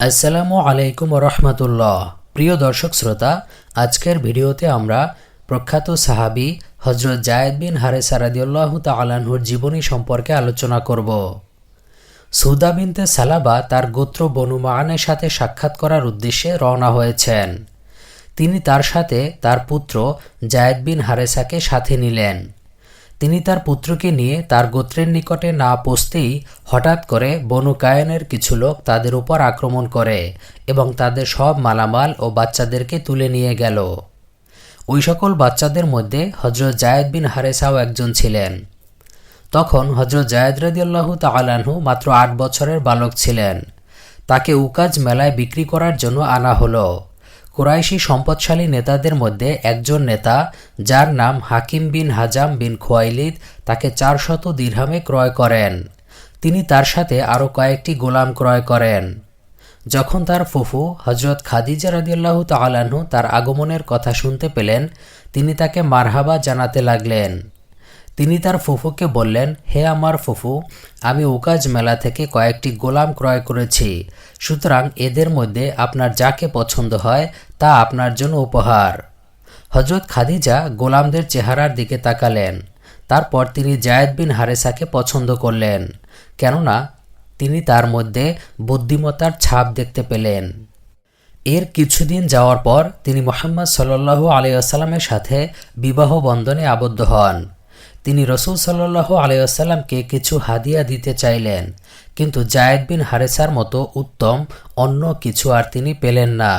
আসসালামু আলাইকুম রহমতুল্লাহ প্রিয় দর্শক শ্রোতা, আজকের ভিডিওতে আমরা প্রখ্যাত সাহাবি হজরত জায়েদ বিন হারেসা রাদিউল্লাহ তালাহুর জীবনী সম্পর্কে আলোচনা করব। সুদা বিনতে সালাবা তার গোত্র বনু মানের সাথে সাক্ষাৎ করার উদ্দেশ্যে রওনা হয়েছেন। তিনি তার সাথে তার পুত্র জায়েদ বিন হারেসাকে সাথে নিলেন। তিনি তার পুত্রকে নিয়ে তার গোত্রের নিকটে না পৌঁছতেই হঠাৎ করে বনু কায়নের কিছু লোক তাদের উপর আক্রমণ করে এবং তাদের সব মালামাল ও বাচ্চাদেরকে তুলে নিয়ে গেল। ওই সকল বাচ্চাদের মধ্যে হজরত জায়েদ বিন হারেসাও একজন ছিলেন। তখন হজরত জায়েদ রদিয়াল্লাহু তালাহু মাত্র আট বছরের বালক ছিলেন। তাকে উকাজ মেলায় বিক্রি করার জন্য আনা হলো। কুরাইশি সম্পদশালী নেতাদের মধ্যে একজন নেতা, যার নাম হাকিম বিন হাজাম বিন খোয়াইলিদ, তাকে চারশত দীর্হামে ক্রয় করেন। তিনি তার সাথে আরও কয়েকটি গোলাম ক্রয় করেন। যখন তার ফুফু হজরত খাদিজা রদিয়াল্লাহু তালাহু তার আগমনের কথা শুনতে পেলেন, তিনি তাকে মারহাবা জানাতে লাগলেন। তিনি তার ফুফুকে বললেন, হে আমার ফুফু, আমি উকাজ মেলা থেকে কয়েকটি গোলাম ক্রয় করেছি। সুতরাং এদের মধ্যে আপনার যাকে পছন্দ হয়, তা আপনার জন্য উপহার। হজরত খাদিজা গোলামদের চেহারার দিকে তাকালেন। তারপর তিনি জায়েদ বিন হারেসাকে পছন্দ করলেন, কেননা তিনি তার মধ্যে বুদ্ধিমত্তার ছাপ দেখতে পেলেন। এর কিছুদিন যাওয়ার পর তিনি মোহাম্মদ সাল্লু আলিয়াস্লামের সাথে বিবাহ বন্ধনে আবদ্ধ হন। তিনি রসুল সাল্লাহ আলাইসাল্লামকে কিছু হাদিয়া দিতে চাইলেন, কিন্তু জায়েদ বিন হারেসার মতো উত্তম অন্য কিছু আর তিনি পেলেন না।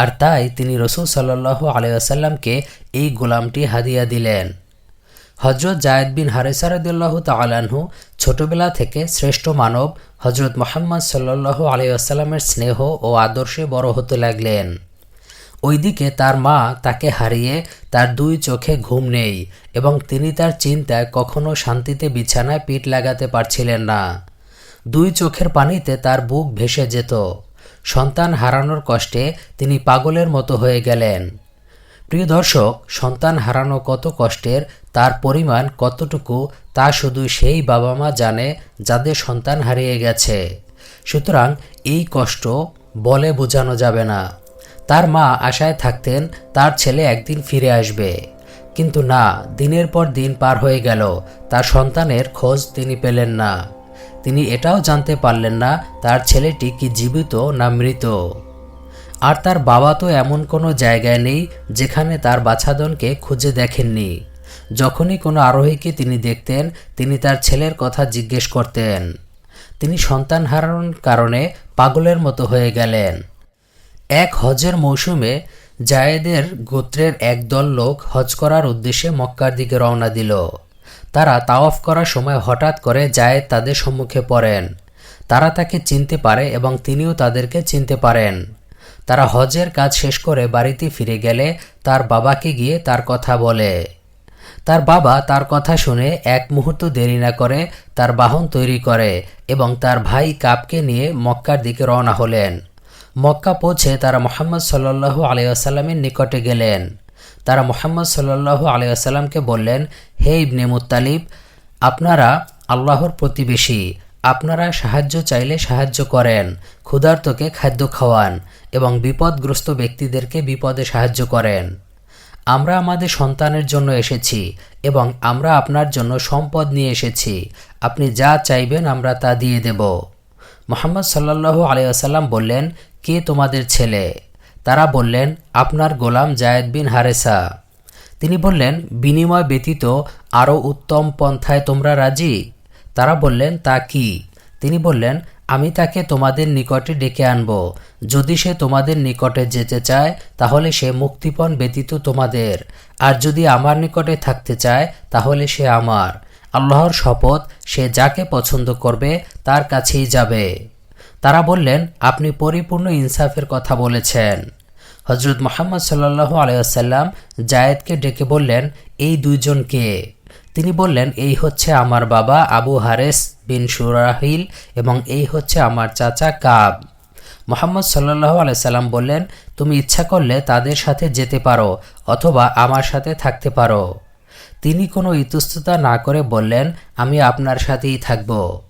আর তাই তিনি রসুল সাল্লাহ আলাইসাল্লামকে এই গোলামটি হাদিয়া দিলেন। হজরত জায়েদ বিন হারেসারদুল্লাহ তালাহু ছোটবেলা থেকে শ্রেষ্ঠ মানব হজরত মোহাম্মদ সাল্লাহ আলাইসাল্লামের স্নেহ ও আদর্শে বড় হতে লাগলেন। ওইদিকে তার মা তাকে হারিয়ে তার দুই চোখে ঘুম নেই এবং তিনি তার চিন্তায় কখনো শান্তিতে বিছানায় পিঠ লাগাতে পারছিলেন না। দুই চোখের পানিতে তার বুক ভেসে যেত। সন্তান হারানোর কষ্টে তিনি পাগলের মতো হয়ে গেলেন। প্রিয় দর্শক, সন্তান হারানো কত কষ্টের, তার পরিমাণ কতটুকু, তা শুধু সেই বাবা মা জানে যাদের সন্তান হারিয়ে গেছে। সুতরাং এই কষ্ট বলে বোঝানো যাবে না। তার মা আশায় থাকতেন তার ছেলে একদিন ফিরে আসবে। কিন্তু না, দিনের পর দিন পার হয়ে গেল। তার সন্তানের খোঁজ তিনি পেলেন না। তিনি এটাও জানতে পারলেন না, তার ছেলেটি কি জীবিত না মৃত। আর তার বাবা তো এমন কোনো জায়গায় নেই যেখানে তার বাছাদনকে খুঁজে দেখেননি। যখনই কোনো আরোহীকে তিনি দেখতেন, তিনি তার ছেলের কথা জিজ্ঞেস করতেন। তিনি সন্তান হারানোর কারণে পাগলের মতো হয়ে গেলেন। এক হজের মৌসুমে জায়েদের গোত্রের একদল লোক হজ করার উদ্দেশ্যে মক্কার দিকে রওনা দিল। তারা তাওয়াফ করার সময় হঠাৎ করে জায়েদ তাদের সম্মুখে পড়েন। তারা তাকে চিনতে পারে এবং তিনিও তাদেরকে চিনতে পারেন। তারা হজের কাজ শেষ করে বাড়িতে ফিরে গেলে তার বাবাকে গিয়ে তার কথা বলে। তার বাবা তার কথা শুনে এক মুহূর্ত দেরি না করে তার বাহন তৈরি করে এবং তার ভাই কাপকে নিয়ে মক্কার দিকে রওনা হলেন। মক্কা পৌঁছে তারা মোহাম্মদ সাল্লু আলিয়াসাল্লামের নিকটে গেলেন। তারা মোহাম্মদ সাল্লু আলিয়াসাল্লামকে বললেন, হে ইবনে মুতালিব আপনারা আল্লাহর প্রতিবেশী, আপনারা সাহায্য চাইলে সাহায্য করেন, ক্ষুধার্তকে খাদ্য খাওয়ান এবং বিপদগ্রস্ত ব্যক্তিদেরকে বিপদে সাহায্য করেন। আমরা আমাদের সন্তানের জন্য এসেছি এবং আমরা আপনার জন্য সম্পদ নিয়ে এসেছি। আপনি যা চাইবেন আমরা তা দিয়ে দেব। মোহাম্মদ সাল্লাহু আলিয়াসাল্লাম বললেন, কে তোমাদের ছেলে? তারা বললেন, আপনার গোলাম জায়েদ বিন হারেসা। তিনি বললেন, বিনিময় ব্যতীত আরও উত্তম পন্থায় তোমরা রাজি? তারা বললেন, তা কি? তিনি বললেন, আমি তাকে তোমাদের নিকটে ডেকে আনব। যদি সে তোমাদের নিকটে যেতে চায়, তাহলে সে মুক্তিপণ ব্যতীত তোমাদের। আর যদি আমার নিকটে থাকতে চায়, তাহলে সে আমার। আল্লাহর শপথ সে যাকে পছন্দ করবে তার কাছেই যাবে। তারা বললেন, আপনি পরিপূর্ণ ইনসাফের কথা বলেছেন। হজরত মোহাম্মদ সাল্লাহ আলাইসাল্লাম জায়েদকে ডেকে বললেন, এই দুইজনকে তিনি বললেন, এই হচ্ছে আমার বাবা আবু হারেস বিন সুরাহিল এবং এই হচ্ছে আমার চাচা কাব। মোহাম্মদ সাল্লাহ আলাইসাল্লাম বললেন, তুমি ইচ্ছা করলে তাদের সাথে যেতে পারো অথবা আমার সাথে থাকতে পারো। তিনি কোনো ইতস্ততা না করে বললেন, আমি আপনার সাথেই থাকব।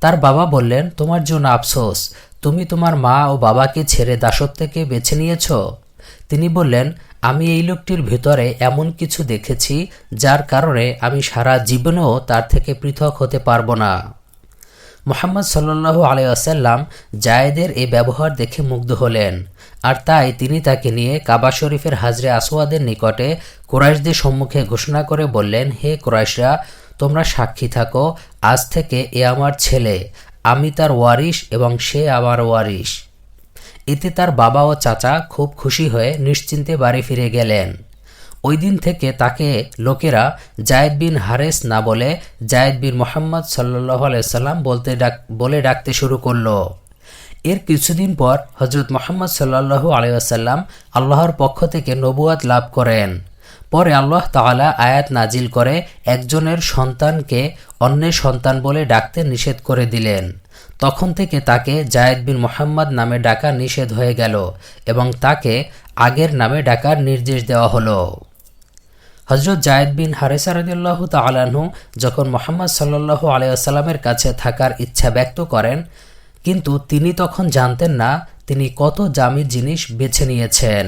তার বাবা বললেন, তোমার জন্য আফসোস, তুমি তোমার মা ও বাবাকে ছেড়ে দাসত্বকে বেছে নিয়েছ? তিনি বললেন, আমি এই লোকটির ভেতরে এমন কিছু দেখেছি, যার কারণে আমি সারা জীবনেও তার থেকে পৃথক হতে পারব না। মোহাম্মদ সাল্লাল্লাহু আলাইসাল্লাম জায়েদের এই ব্যবহার দেখে মুগ্ধ হলেন। আর তাই তিনি তাকে নিয়ে কাবা শরীফের হাজরে আসওয়াদের নিকটে কোরাইশদের সম্মুখে ঘোষণা করে বললেন, হে কোরাইশরা, তোমরা সাক্ষী থাকো, আজ থেকে এ আমার ছেলে, আমি তার ওয়ারিশ এবং সে আমার ওয়ারিশ। এতে তার বাবা ও চাচা খুব খুশি হয়ে নিশ্চিন্তে বাড়ি ফিরে গেলেন। ওই দিন থেকে তাকে লোকেরা জায়েদ বিন হারেস না বলে জায়েদ বিন মোহাম্মদ সাল্লাহ আলাইসাল্লাম বলতে ডাক, বলে ডাকতে শুরু করল। এর কিছুদিন পর হজরত মোহাম্মদ সাল্লাহু আলাইসাল্লাম আল্লাহর পক্ষ থেকে নবুয়াত লাভ করেন। পরে আল্লাহ তাআলা আয়াত নাজিল করে একজনের সন্তানকে অন্যের সন্তান বলে ডাকতে নিষেধ করে দিলেন। তখন থেকে তাকে জায়েদ বিন মোহাম্মদ নামে ডাকা নিষেধ হয়ে গেল এবং তাকে আগের নামে ডাকার নির্দেশ দেওয়া হলো। হজরত জায়েদ বিন হারেসা রদিল্লাহ তালাহু যখন মোহাম্মদ সাল্লাহ আলাইসাল্লামের কাছে থাকার ইচ্ছা ব্যক্ত করেন কিন্তু তিনি তখন জানতেন না তিনি কত দামি জিনিস বেছে নিয়েছেন।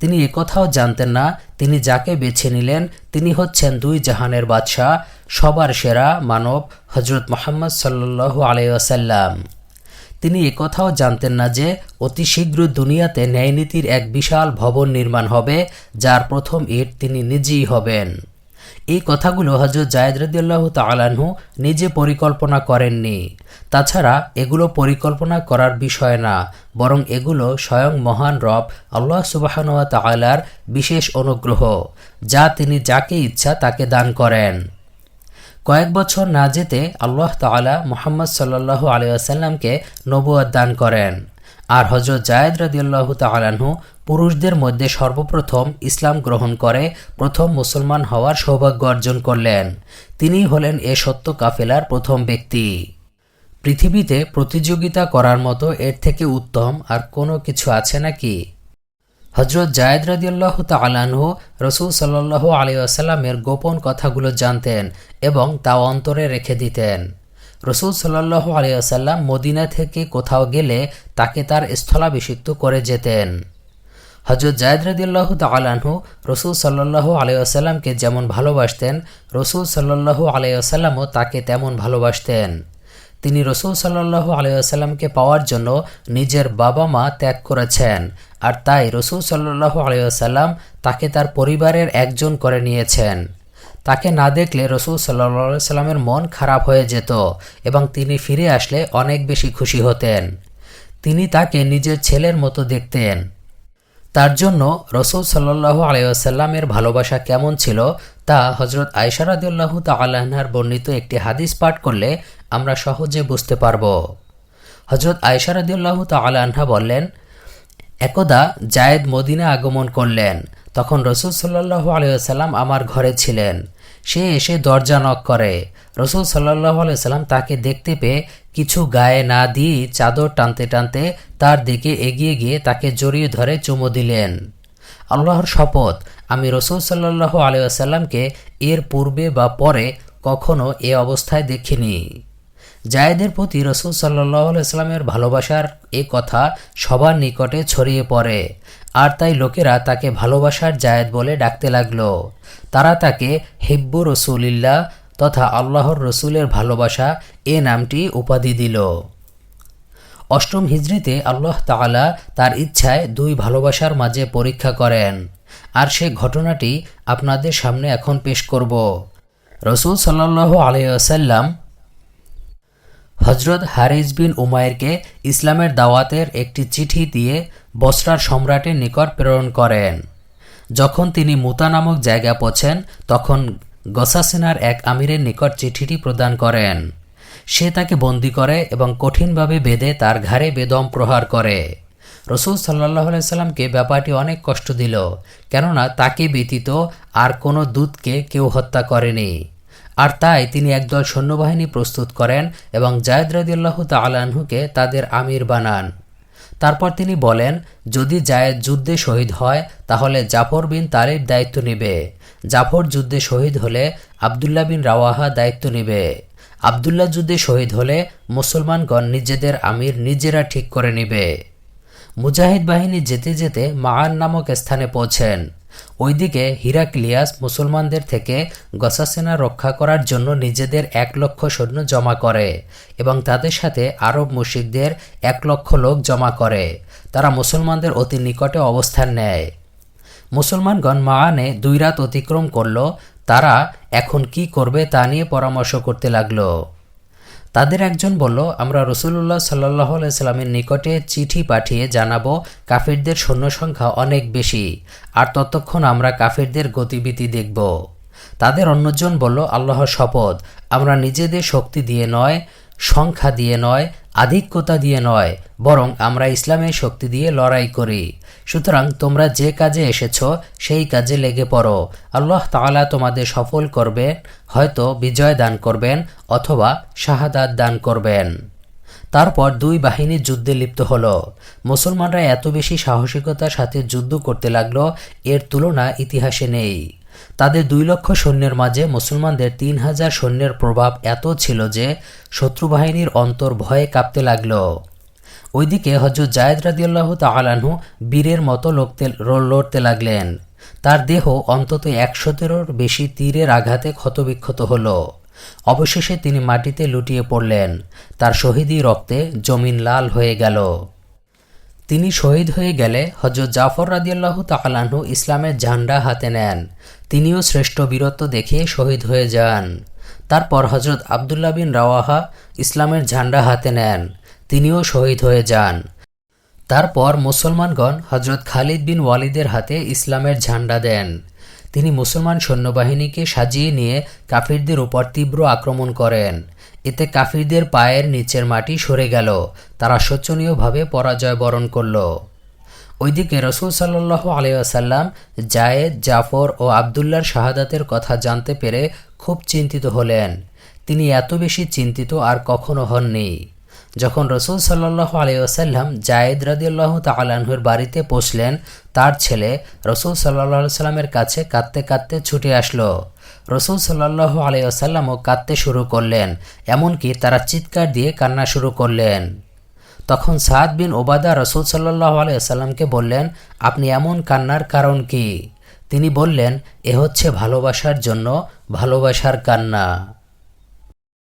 তিনি একথাও জানতেন না তিনি যাকে বেছে নিলেন তিনি হচ্ছেন দুই জাহানের বাদশাহ, সবার সেরা মানব হজরত মোহাম্মদ সাল্লু আলাইসাল্লাম তিনি একথাও জানতেন না যে অতি শীঘ্র দুনিয়াতে ন্যায়নীতির এক বিশাল ভবন নির্মাণ হবে, যার প্রথম ইট তিনি নিজেই হবেন। এই কথাগুলো হজরত জায়দ রদিয়াল্লাহ তালাহু নিজে পরিকল্পনা করেননি। তাছাড়া এগুলো পরিকল্পনা করার বিষয় না, বরং এগুলো স্বয়ং মহান রব আল্লাহ সুবাহানুয়া তালার বিশেষ অনুগ্রহ, যা তিনি যাকে ইচ্ছা তাকে দান করেন। কয়েক বছর না যেতে আল্লাহ তালা মোহাম্মদ সাল্লাহ আলিয়াসাল্লামকে নবুয়াদ দান করেন। আর হজরত জায়দ রদিয়াল্লাহ তালাহু পুরুষদের মধ্যে সর্বপ্রথম ইসলাম গ্রহণ করে, প্রথম মুসলমান হওয়ার সৌভাগ্য অর্জন করলেন। তিনি হলেন এ সত্য কাফেলার প্রথম ব্যক্তি। পৃথিবীতে প্রতিযোগিতা করার মতো এর থেকে উত্তম আর কোনো কিছু আছে নাকি? হজরত জায়দ রাদিয়াল্লাহ তালানহু রসুল সাল্লাহ আলী আসাল্লামের গোপন কথাগুলো জানতেন এবং তা অন্তরে রেখে দিতেন। রসুল সাল্লাহ আলী আসাল্লাম মদিনা থেকে কোথাও গেলে তাকে তার স্থলাভিষিক্ত করে যেতেন। হজরত জায়দ রাদিল্লাহ তালাহু রসুল সাল্লাহ আলাইসাল্লামকে যেমন ভালোবাসতেন, রসুল সাল্লাহু আলাইসাল্লামও তাকে তেমন ভালোবাসতেন। তিনি রসুল সাল্লাহ আলাইসাল্লামকে পাওয়ার জন্য নিজের বাবা মা ত্যাগ করেছেন আর তাই রসুল সাল্লাহ আলাইসাল্লাম তাকে তার পরিবারের একজন করে নিয়েছেন। তাকে না দেখলে রসুল সাল্লা সাল্লামের মন খারাপ হয়ে যেত এবং তিনি ফিরে আসলে অনেক বেশি খুশি হতেন। তিনি তাকে নিজের ছেলের মতো দেখতেন। তার জন্য রসুল সাল্লাহ আলাইসাল্লামের ভালোবাসা কেমন ছিল তা হজরত আয়সারাদুল্লাহ তাল্লাহার বর্ণিত একটি হাদিস পাঠ করলে আমরা সহজে বুঝতে পারব। হজরত আয়সারাদুল্লাহ তাল্লাহা বললেন, একদা জায়েদ মদিনা আগমন করলেন। তখন রসুল সাল্লাহ আলাইসাল্লাম আমার ঘরে ছিলেন। সে এসে দরজা নক করে। রসুল সাল্লাহ আলাইসাল্লাম তাকে দেখতে পেয়ে কিছু গায়ে না দিয়ে চাদর টানতে টানতে তার দিকে এগিয়ে গিয়ে তাকে জড়িয়ে ধরে চুমো দিলেন। আল্লাহর শপথ, আমি রসুল সাল্লাহ আলিয়াল্লামকে এর পূর্বে বা পরে কখনো এ অবস্থায় দেখিনি। জায়েদের প্রতি রসুল সাল্লাহ আলাইস্লামের ভালোবাসার এ কথা সবার নিকটে ছড়িয়ে পড়ে। আর তাই লোকেরা তাকে ভালোবাসার জায়েদ বলে ডাকতে লাগল। তারা তাকে হেব্বু রসুলিল্লাহ তথা আল্লাহর রসুলের ভালোবাসা এ নামটি উপাধি দিল। অষ্টম হিজড়িতে আল্লাহ তালা তার ইচ্ছায় দুই ভালোবাসার মাঝে পরীক্ষা করেন আর সে ঘটনাটি আপনাদের সামনে এখন পেশ করব। রসুল সাল্লাহ আলাইসাল্লাম হজরত হারিস বিন উমায়েরকে ইসলামের দাওয়াতের একটি চিঠি দিয়ে বসরার সম্রাটের নিকট প্রেরণ করেন। যখন তিনি মুতা নামক জায়গা পৌঁছেন, তখন গসাসেনার এক আমিরের নিকট চিঠিটি প্রদান করেন। সে তাকে বন্দি করে এবং কঠিনভাবে বেঁধে তার ঘাড়ে বেদম প্রহার করে। রসুল সাল্লাহ সাল্লামকে ব্যাপারটি অনেক কষ্ট দিল, কেননা তাকে ব্যতীত আর কোনো দূতকে কেউ হত্যা করেনি। আর তাই তিনি একদল সৈন্যবাহিনী প্রস্তুত করেন এবং জায়দ রদিল্লাহ তালাহুকে তাদের আমির বানান। তারপর তিনি বলেন, যদি জায়েদ যুদ্ধে শহীদ হয়, তাহলে জাফর বিন তালিব দায়িত্ব নেবে। জাফর যুদ্ধে শহীদ হলে আবদুল্লাহ বিন রাওয়াহা দায়িত্ব নেবে। আবদুল্লাহ যুদ্ধে শহীদ হলে মুসলমানগণ নিজেদের আমির নিজেরা ঠিক করে নেবে। মুজাহিদ বাহিনী যেতে যেতে মাআন নামক স্থানে পৌঁছেন। ওইদিকে হিরাক্লিয়াস মুসলমানদের থেকে গসাসেনা রক্ষা করার জন্য নিজেদের এক লক্ষ সৈন্য জমা করে এবং তাদের সাথে আরব মুশিকদের এক লক্ষ লোক জমা করে। তারা মুসলমানদের অতি নিকটে অবস্থান নেয়। মুসলমানগণ মাআনে দুই রাত অতিক্রম করল। তারা এখন কি করবে তা নিয়ে পরামর্শ করতে লাগল। তাদের একজন বলল, আমরা রসুল্লাহ সাল্লাহ সাল্লামের নিকটে চিঠি পাঠিয়ে জানাব, কাফিরদের সৈন্য সংখ্যা অনেক বেশি। আর ততক্ষণ আমরা কাফিরদের গতিবিধি দেখব। তাদের অন্যজন বলল, আল্লাহর শপথ, আমরা নিজেদের শক্তি দিয়ে নয় সংখ্যা দিয়ে নয়, আধিক্যতা দিয়ে নয়, বরং আমরা ইসলামের শক্তি দিয়ে লড়াই করি। সুতরাং তোমরা যে কাজে এসেছ, সেই কাজে লেগে পড়ো। আল্লাহ তাআলা তোমাদের সফল করবেন, হয়তো বিজয় দান করবেন, অথবা শাহাদাত দান করবেন। তারপর দুই বাহিনী যুদ্ধে লিপ্ত হলো। মুসলমানরা এত বেশি সাহসিকতার সাথে যুদ্ধ করতে লাগল, এর তুলনা ইতিহাসে নেই। তাদের দুই লক্ষ সৈন্যের মাঝে মুসলমানদের তিন হাজার সৈন্যের প্রভাব এত ছিল যে শত্রু বাহিনীর অন্তর ভয়ে কাঁপতে লাগল। ওইদিকে হজরত জায়দ রাদিয়াল্লাহ তালাহু বীরের মতো লোকতে লড়তে লাগলেন। তার দেহ অন্তত একশোতেরোর বেশি তীরের আঘাতে ক্ষতবিক্ষত হল। অবশেষে তিনি মাটিতে লুটিয়ে পড়লেন। তার শহীদি রক্তে জমিন লাল হয়ে গেল। তিনি শহীদ হয়ে গেলে হজরত জাফর রাদিয়াল্লাহ তালাহু ইসলামের ঝান্ডা হাতে নেন। তিনিও শ্রেষ্ঠ বীরত্ব দেখিয়ে শহীদ হয়ে যান। তারপর হজরত আবদুল্লাহ বিন রাওয়াহা ইসলামের ঝান্ডা হাতে নেন। তিনিও শহীদ হয়ে যান। তারপর মুসলমানগণ হজরত খালিদ বিন ওয়ালিদের হাতে ইসলামের ঝান্ডা দেন। তিনি মুসলমান সৈন্যবাহিনীকে সাজিয়ে নিয়ে কাফিরদের উপর তীব্র আক্রমণ করেন। এতে কাফিরদের পায়ের নিচের মাটি সরে গেল। তারা শোচনীয়ভাবে পরাজয় বরণ করল। ওইদিকে রসুল সাল্লাহ আলিয়াসাল্লাম জায়েদ, জাফর ও আবদুল্লার শাহাদাতের কথা জানতে পেরে খুব চিন্তিত হলেন। তিনি এত বেশি চিন্তিত আর কখনো হননি। যখন রসুল সাল্লাহ আলিয়াসাল্লাম জায়েদ রাদিউল্লাহ তালাহুর বাড়িতে পৌঁছলেন, তার ছেলে রসুল সাল্লাহ সাল্লামের কাছে কাঁদতে কাঁদতে ছুটে আসলো। রসুল সাল্লাহ আলিয়াসাল্লামও কাঁদতে শুরু করলেন, এমনকি তারা চিৎকার দিয়ে কান্না শুরু করলেন। তখন সাদ বিন ওবাদা রসুল সাল্লাহ আলিয়াল্লামকে বললেন, আপনি এমন কান্নার কারণ কি? তিনি বললেন, এ হচ্ছে ভালোবাসার জন্য ভালোবাসার কান্না।